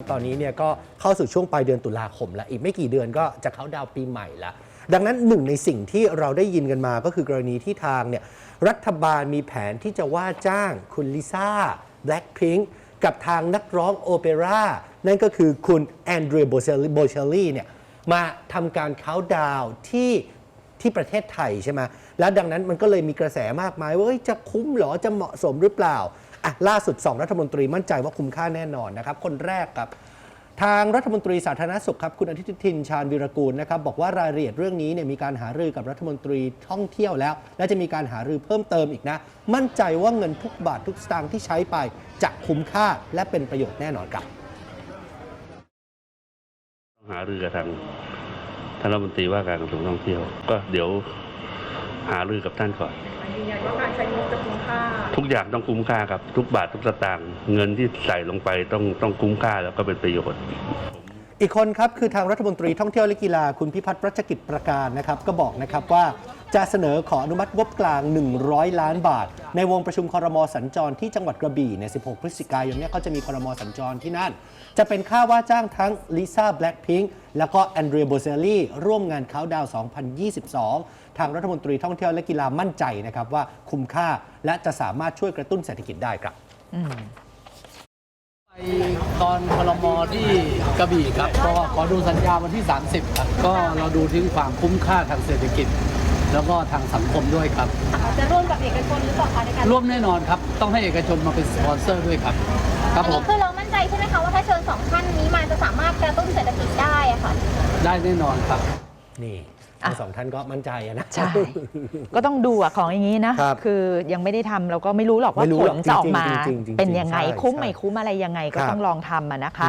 ตอนนี้เนี่ยก็เข้าสู่ช่วงปลายเดือนตุลาคมแล้ว อีกไม่กี่เดือนก็จะเข้าดาวปีใหม่ละดังนั้นหนึ่งในสิ่งที่เราได้ยินกันมาก็คือกรณีที่ทางเนี่ยรัฐบาลมีแผนที่จะว่าจ้างคุณลิซ่าแบล็ k พิงกับทางนักร้องโอเปร่านั่นก็คือคุณแอนเดรียโบเชลโบเชลลี่เนี่ยมาทำการเข้าน์ดาวน์ที่ที่ประเทศไทยใช่ไหมแล้วดังนั้นมันก็เลยมีกระแสมากมายว่าเอ้ยจะคุ้มหรอจะเหมาะสมหรือเปล่า อะล่าสุด 2 รัฐมนตรีมั่นใจว่าคุ้มค่าแน่นอนนะครับ คนแรกครับทางรัฐมนตรีสาธารณสุขครับคุณอาทิตย์ทินชาญวีรกูลนะครับบอกว่ารายละเอียดเรื่องนี้เนี่ยมีการหารือกับรัฐมนตรีท่องเที่ยวแล้ว และจะมีการหารือเพิ่มเติมอีกนะ มั่นใจว่าเงินทุกบาททุกสตางค์ที่ใช้ไปจะคุ้มค่าและเป็นประโยชน์แน่นอนครับ หารือกับทางท่านรัฐมนตรีว่าการกระทรวงท่องเที่ยว ก็เดี๋ยว หารือกับท่านก่อนยืนยันว่าการใช้งบจะคุ้มค่า ทุกอย่างต้องคุ้มค่าครับ ทุกบาททุกสตางค์เงินที่ใส่ลงไปต้องต้องคุ้มค่าแล้วก็เป็นประโยชน์อีกคนครับคือทางรัฐมนตรีท่องเที่ยวและกีฬาคุณพิพัฒน์รัชกิจประการนะครับ ก็บอกนะครับว่า จะเสนอขออนุมัติงบกลาง 100 ล้านบาท ในวงประชุมคอรมอสัญจรที่จังหวัดกระบี่ใน 16 พฤศจิกายนเนี่ยเขาจะมีคอรมอสัญจรที่นั่น จะเป็นค่าว่าจ้างทั้งลิซ่าแบล็ k พิงค์แล้วก็แอนเดรียโบเซลลี่ร่วมงานเขาดาว 2022 ทางรัฐมนตรีท่องเที่ยวและกีฬามั่นใจนะครับว่าคุ้มค่าและจะสามารถช่วยกระตุ้นเศรษฐกิจได้ครับไปตอนพลมที่กระบี่ครับ ก็ขอดูสัญญาวันที่ 30 ครับ ก็เราดูถึงความคุ้มค่าทางเศรษฐกิจ แล้วก็ทางสังคมด้วยครับ จะร่วมกับเอกชนหรือเปล่าคะในการร่วมแน่นอนครับ ต้องให้เอกชนมาเป็นสปอนเซอร์ด้วยครับ ครับอันผนี้มคือเรามั่นใจใช่ไหมคะว่าถ้าเชิญสองท่านนี้มาจะสามารถกระตุ้นเศรษฐกิจได้อะค่ะ ได้แน่นอนครับ นี่ทั้งสองท่านก็มั่นใจอะนะ ใช่ ก็ต้องดูอะของอย่างนี้นะครับคือยังไม่ได้ทำเราก็ไม่รู้หรอกว่าไม่รู้ผหรลอกจะออกมาจริงๆจริงๆเป็นยังไงใช่คุ้มใช่ไม่คุ้มอะไรยังไงก็ครับต้องลองทำอะนะคะ